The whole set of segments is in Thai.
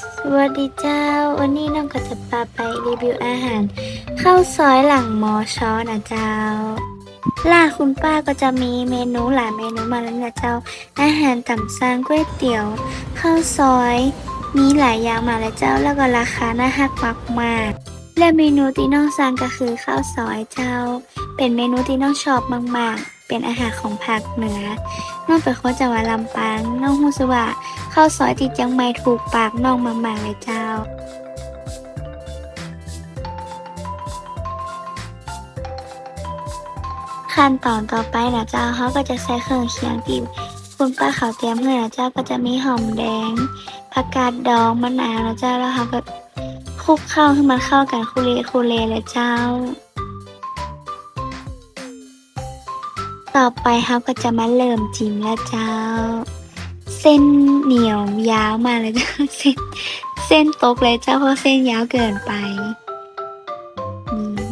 สวัสดีเจ้า วันนี้น้องก็จะพาไปรีวิวอาหาร ข้าวซอยหลังมอชอนะเจ้าล่าคุณป้าก็จะมีเมนูหลายเมนูมาแล้วนะเจ้า อาหารต่ำซางก๋วยเตี๋ยว ข้าวซอย มีหลายอย่างมาแล้วเจ้าแล้วก็ราคาน่าฮักมากมากๆและเมนูที่น้องสั่งก็คือข้าวซอยเจ้า เป็นเมนูที่น้องชอบมากๆ เป็นอาหารของภาคเหนือน้องเป็นคนจังหวัดลำปางน้องรู้สึกว่าข้าวซอยที่เจียงใหม่ถูกปากน้องมากๆเลยเจ้าขั้นตอนต่อไปนะเจ้าเขาก็จะใส่เครื่องเคียงที่คุณป้าเขาเตรียมให้นะเจ้าก็จะมีหอมแดงผักกาดดองมะนาวนะเจ้าแล้วเขาก็คลุกเข้าให้มันเข้ากันคุเรคุเลเลยเจ้า ต่อไปเขาก็จะมาเริ่มจิ้มแล้วเจ้า เส้นเหนียวยาวมาเลยเจ้าเส้นเส้นตกเลยเจ้าเพราะเส้นยาวเกินไป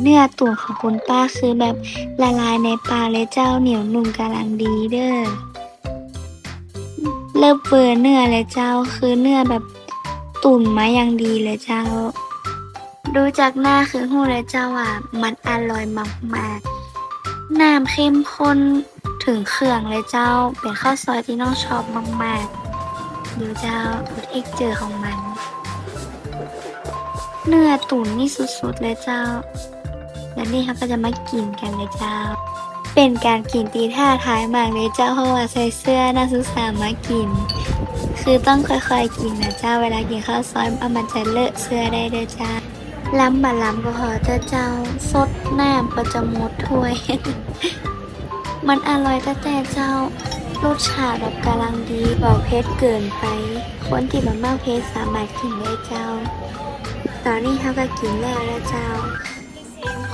เนื้อตัวของคุณป้าคือแบบละลายในปากเลยเจ้าเหนียวนุ่มกำลังดีเด้อเลิฟเบอร์เนื้อเลยเจ้าคือเนื้อแบบตุ่นมาอย่างดีเลยเจ้า ดูจากหน้าคือหูเลยเจ้าว่ามันอร่อยมากๆ น้ำเข้มข้นถึงเครื่องเลยเจ้า เป็นข้าวซอยที่น้องชอบมากๆเดี๋ยวเจ้าดูเท็กเจอของมัน เนื้อตุ๋นนี่สุดๆเลยเจ้า และนี่เขาก็จะมากินกันเลยเจ้า เป็นการกินตีท่าท้ายมากเลยเจ้าเพราะว่าใส่เสื้อนักศึกษามากิน คือต้องค่อยๆกินนะเจ้า เวลากินข้าวซอยเอามันจะเลอะเสื้อได้เด้อเจ้า ล้ำบาล้ำก็พอเจ้าเจ้าสดแน้ำก็จะหมดถ้วย มันอร่อยแต่แต่เจ้ารสชาติแบบกำลังดีบอกเผ็ดเกินไป คนที่แบบมากเผ็ดสามารถกินได้เจ้า ตอนนี้เขาก็กินแล้วนะเจ้า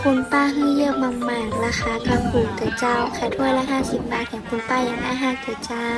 คุณป้าให้เยอะมากๆราคากระปุกแต่เจ้าแค่ถ้วยละ 50 บาทแถมคุณป้ายังได้ห้าแต่เจ้า